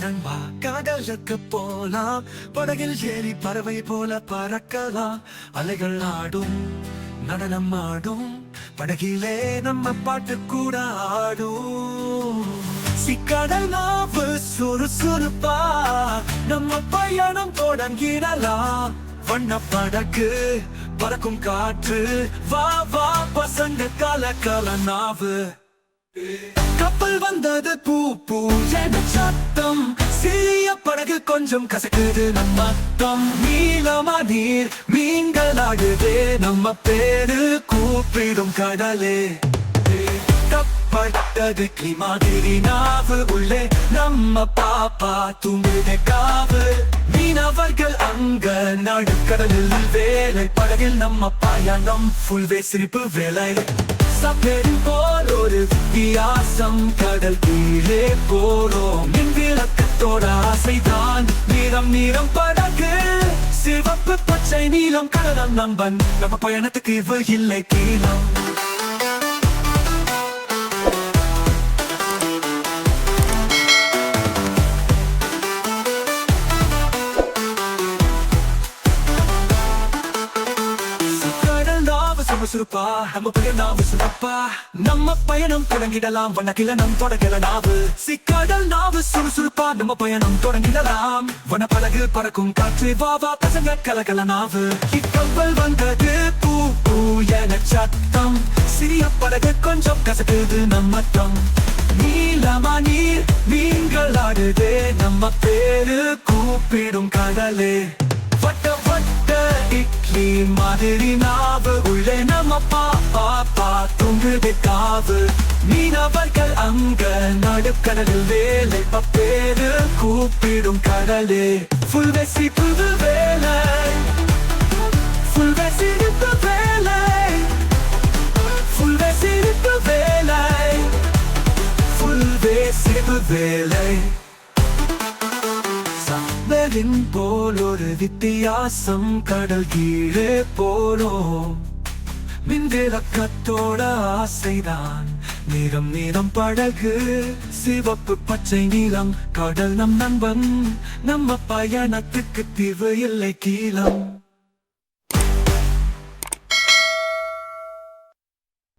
நண்பா கடலுக்கு போலாம். படகில் ஏறி பறவை போல பறக்கலாம். அலைகள் ஆடும் நடனம் ஆடும். படகிலே நம்ம பாட்டு கூட ஆடும். சிக்கடல் நாவு சுறுசுறுப்பா. நம்ம பயணம் தொடங்கிடலாம். வண்ண படகு பறக்கும் காற்று. வா வா பசங்க கல கல நாவு. கப்பல் வந்தது பூ பூ என சத்தம். சிறிய படகு கொஞ்சம் கசக்குது நம்ம அத்தம் நீளமா நீர் மீன்களாகுதே நம்ம பேரு கூப்பிடும் கடலே. கப்பட்டது மாதிரி நாவு உள்ளே நம்ம பாப்பா தூங்குதே காவு. கடலில் வேலை படகில் நம்ம பயணம். புல்வே சிரிப்பு வேலை. சப்பேரின் போல் ஒரு வித்தியாசம். கடல் கீழே போறோம். மின் விளக்கத்தோட ஆசைதான். நீரம் நீரம் படகு. சிவப்பு பச்சை நீளம் கடலம் நம்பன் நம்ம பயணத்துக்கு இவ இல்லை கீழம். சுறுசுறுப்பா நம்ம பயணம் நாவு சுரப்பா நம்ம பயணம் தொடங்கிடலாம் வனக்கில நம் தொடங்கல நாவு. சிக்கடல் நாவு சுறுசுறுப்பா நம்ம பயணம் தொடங்கிடலாம். வன படகு பறக்கும் காற்று வா வா பசங்க கலகல நாவு. இக்கப்பல் வந்தது பூ பூ என சத்தம். சிறிய படகு கொஞ்சம் கசக்குது நம்ம தம் நீலமா நீர் மீன்கள் ஆடுதே நம்ம பேரு கூப்பிடும் கடலே. இட்லி மாதிரி நாவு உள்ளே நம்ம பாப்பா பாத்துங்குது காவு மீனவர்கள் அங்க நடுக்கடலில் வேலை பப்பேரு கூப்பிடும் கடலே. புல் வெசி புது வேலை. புல் வெசிருப்பு வேலை. புல் வெசிருப்பு வேலை. புல் வெசிருப்பு வேலை. சம்பரின் போல் ஒரு வித்தியாசம் கடல் கீழே போறோம் மின்விளக்கத்தோட ஆசைதான். நிறம் நிறம் படகு சிவப்பு பச்சை நீளம் கடல் நம் நண்பன் நம்ம பயணத்துக்கு தீர்வு இல்லை கீழம்.